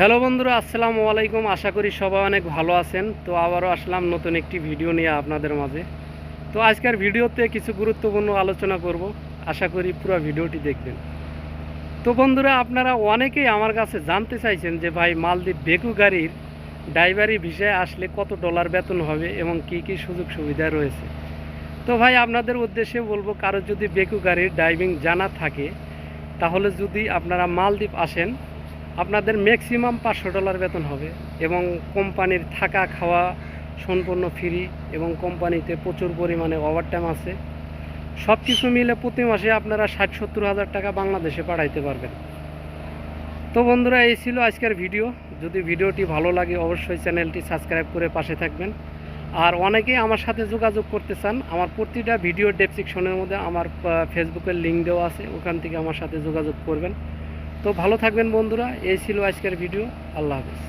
Hello বন্ধুরা, আসসালামু আলাইকুম। আশা করি সবাই অনেক ভালো আছেন। তো আবারও আসলাম নতুন একটি ভিডিও নিয়ে আপনাদের মাঝে। তো আজকের ভিডিওতে কিছু গুরুত্বপূর্ণ আলোচনা করব। আশা করি পুরো ভিডিওটি দেখবেন। তো বন্ধুরা, আপনারা অনেকেই আমার কাছে জানতে চাইছেন যে ভাই, মালদ্বীপ বেকু গাড়ির ড্রাইভারি ভিসায় আসলে কত ডলার বেতন হবে এবং কি কি সুযোগ সুবিধা রয়েছে। তো ভাই, আপনাদের উদ্দেশ্যে বলব, কারও যদি বেকু গাড়ির ড্রাইভিং জানা থাকে, তাহলে যদি আপনারা মালদ্বীপ আসেন আপনাদের ম্যাক্সিমাম পাঁচশো ডলার বেতন হবে এবং কোম্পানির থাকা খাওয়া সম্পূর্ণ ফ্রি এবং কোম্পানিতে প্রচুর পরিমাণে ওভারটাইম আছে। সব কিছু মিলে প্রতি মাসে আপনারা ষাট সত্তর হাজার টাকা বাংলাদেশে পাঠাইতে পারবেন। তো বন্ধুরা, এই ছিল আজকের ভিডিও যদি ভিডিওটি ভালো লাগে, অবশ্যই চ্যানেলটি সাবস্ক্রাইব করে পাশে থাকবেন। আর অনেকেই আমার সাথে যোগাযোগ করতে চান, আমার প্রতিটা ভিডিও ডেসক্রিপশনের মধ্যে আমার ফেসবুকের লিঙ্ক দেওয়া আছে, ওখান থেকে আমার সাথে যোগাযোগ করবেন। তো ভালো থাকবেন বন্ধুরা এই ছিল আজকের ভিডিও। আল্লাহ হাফেজ।